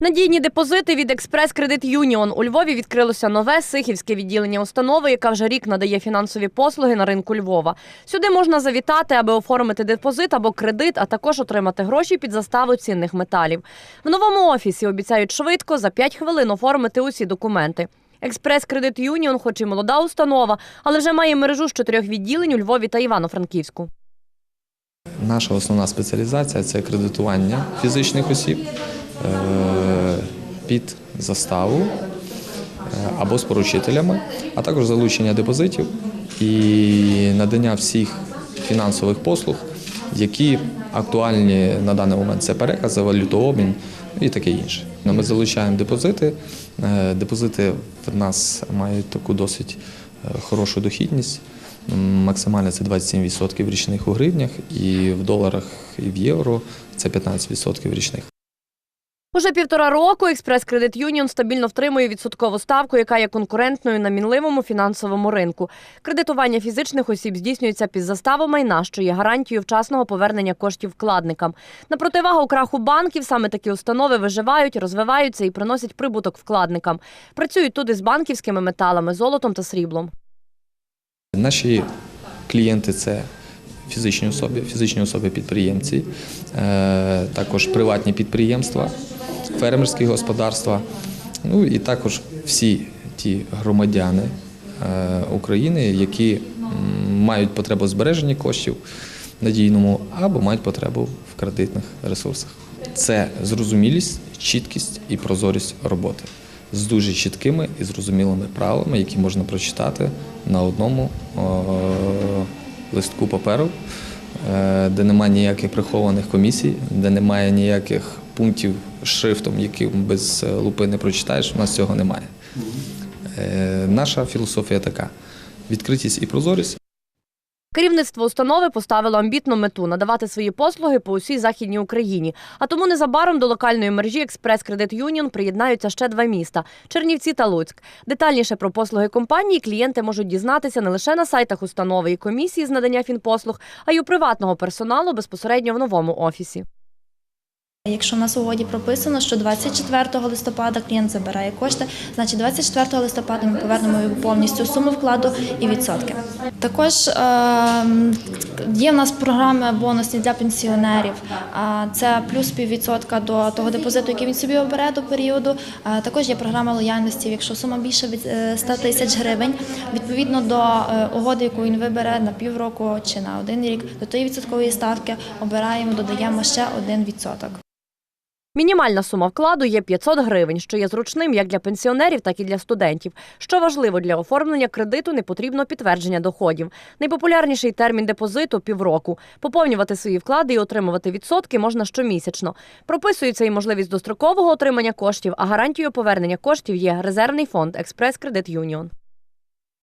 Надійні депозити від Експрес Кредит Юніон у Львові відкрилося нове сихівське відділення установи, яка вже рік надає фінансові послуги на ринку Львова. Сюди можна завітати, аби оформити депозит або кредит, а також отримати гроші під заставу цінних металів. В новому офісі обіцяють швидко за 5 хвилин оформити усі документи. Експрес Кредит Юніон, хоч і молода установа, але вже має мережу з чотирьох відділень у Львові та Івано-Франківську. Наша основна спеціалізація це кредитування фізичних осіб під заставу е, або з поручителями, а також залучення депозитів і надання всіх фінансових послуг, які актуальні на даний момент. Це переказ, валютообмін і таке інше. Ну, Ми залучаємо депозити. Е, Депозити в нас мають таку досить е, хорошу дохідність. Максимально це 27% річних у гривнях, і в доларах, і в євро це 15% річних. Уже півтора року Експрес Кредит Юніон стабільно втримує відсоткову ставку, яка є конкурентною на мінливому фінансовому ринку. Кредитування фізичних осіб здійснюється під заставу майна, що є гарантією вчасного повернення коштів вкладникам. На противагу краху банків саме такі установи виживають, розвиваються і приносять прибуток вкладникам. Працюють тут із банківськими металами, золотом та сріблом. Наші клієнти це фізичні особи, фізичні особи-підприємці, е, також приватні підприємства, фермерські господарства, ну і також всі ті громадяни е, України, які мають потребу в збереженні коштів надійному або мають потребу в кредитних ресурсах. Це зрозумілість, чіткість і прозорість роботи з дуже чіткими і зрозумілими правилами, які можна прочитати на одному е, листку паперу, е, де немає ніяких прихованих комісій, де немає ніяких пунктів шрифтом, які без е, лупи не прочитаєш. У нас цього немає. Е, Наша філософія така: відкритість і прозорість. Керівництво установи поставило амбітну мету надавати свої послуги по усій західній Україні. А тому незабаром до локальної мережі Експрес Кредит Юніон приєднаються ще два міста Чернівці та Луцьк. Детальніше про послуги компанії клієнти можуть дізнатися не лише на сайтах установи і комісії з надання фінпослуг, а й у приватного персоналу безпосередньо в новому офісі. Якщо в нас у угоді прописано, що 24 листопада клієнт забирає кошти, значить 24 листопада ми повернемо йому повністю суму вкладу і відсотки. Також е, є в нас програми бонусні для пенсіонерів. Це плюс піввідсотка до того депозиту, який він собі обере до періоду. Також є програма лояльності. Якщо сума більше від е, 100 тисяч гривень, відповідно до е, угоди, яку він вибере на півроку чи на один рік, до тієї відсоткової ставки обираємо, додаємо ще один відсоток. Мінімальна сума вкладу є 500 гривень, що є зручним як для пенсіонерів, так і для студентів. Що важливо для оформлення кредиту, не потрібно підтвердження доходів. Найпопулярніший термін депозиту півроку. Поповнювати свої вклади і отримувати відсотки можна щомісячно. Прописується і можливість дострокового отримання коштів, а гарантією повернення коштів є резервний фонд Експрес Кредит Юніон.